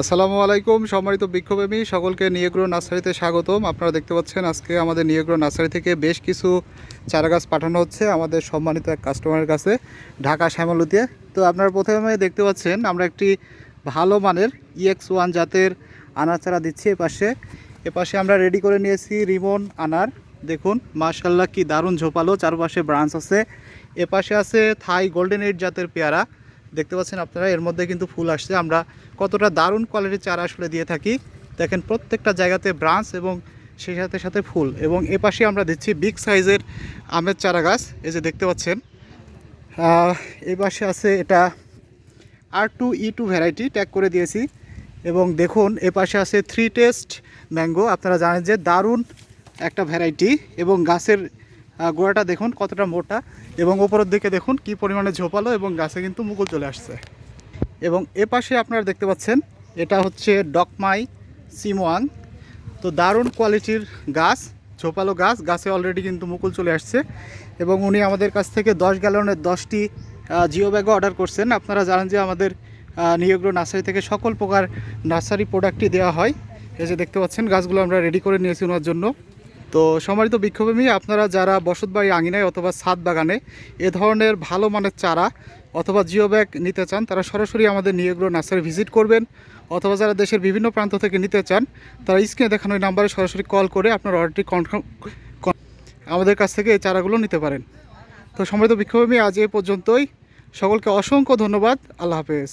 আসসালামু আলাইকুম, সম্মানিত বৃক্ষপ্রেমী সকলকে নিয়েগ্রো নার্সারিতে স্বাগতম। আপনারা দেখতে পাচ্ছেন আজকে আমাদের নিয়েগ্রো নার্সারি থেকে বেশ কিছু চারা গাছ পাঠানো হচ্ছে আমাদের সম্মানিত এক কাস্টমারের কাছে, ঢাকা শ্যামলুতিয়ে তো আপনারা প্রথমে দেখতে পাচ্ছেন, আমরা একটি ভালো মানের ইএক্স ওয়ান জাতের আনার চারা দিচ্ছি এপাশে এপাশে আমরা রেডি করে নিয়েছি রিমন আনার। দেখুন মার্শাল্লাহ কি দারুণ ঝোপালো, চারপাশে ব্রাঞ্চ আছে। এপাশে আছে থাই গোল্ডেন এইট জাতের পেয়ারা। দেখতে পাচ্ছেন আপনারা, এর মধ্যে কিন্তু ফুল আসছে। আমরা কতটা দারুণ কোয়ালিটির চারা আসলে দিয়ে থাকি। দেখেন প্রত্যেকটা জায়গাতে ব্রাঞ্চ এবং সেই সাথে সাথে ফুল। এবং এ পাশে আমরা দিচ্ছি বিগ সাইজের আমের চারা গাছ। এই যে দেখতে পাচ্ছেন এই পাশে আছে এটা R two E two variety tag করে দিয়েছি। এবং দেখুন, এ পাশে আছে থ্রি টেস্ট ম্যাঙ্গো আপনারা জানেন যে দারুণ একটা ভ্যারাইটি এবং গাছের গোড়াটা দেখুন কতটা মোটা এবং ওপরের দিকে দেখুন কি পরিমাণে ঝোপালো এবং গাছে কিন্তু মুকুল চলে আসছে। এবং এ পাশে আপনারা দেখতে পাচ্ছেন, এটা হচ্ছে ডকমাই সিমোয়াং। তো দারুণ কোয়ালিটির গাছ, ঝোপালো গাছ, গাছে অলরেডি কিন্তু মুকুল চলে আসছে। এবং উনি আমাদের কাছ থেকে দশ গ্যালনের দশটি জিও ব্যাগও অর্ডার করছেন। আপনারা জানেন যে আমাদের নিয়োগ্র নার্সারি থেকে সকল প্রকার নার্সারি প্রোডাক্টই দেওয়া হয়। এই যে দেখতে পাচ্ছেন, গাছগুলো আমরা রেডি করে নিয়েছি ওনার জন্য। তো সম্মানিত বিক্ষোভী আপনারা যারা বসতবাড়ি, আঙিনায় অথবা ছাদ বাগানে এ ধরনের ভালো মানের চারা অথবা জিও ব্যাগ নিতে চান, তারা সরাসরি আমাদের নিয়োগ্র নার্সারি ভিজিট করবেন। অথবা যারা দেশের বিভিন্ন প্রান্ত থেকে নিতে চান, তারা স্ক্রিনে দেখানো নাম্বারে সরাসরি কল করে আপনার অর্ডারটি কনফার্ম আমাদের কাছ থেকে এই চারাগুলো নিতে পারেন। তো সম্মানিত বিক্ষোভী আজ এ পর্যন্তই। সকলকে অসংখ্য ধন্যবাদ। আল্লাহ হাফেজ।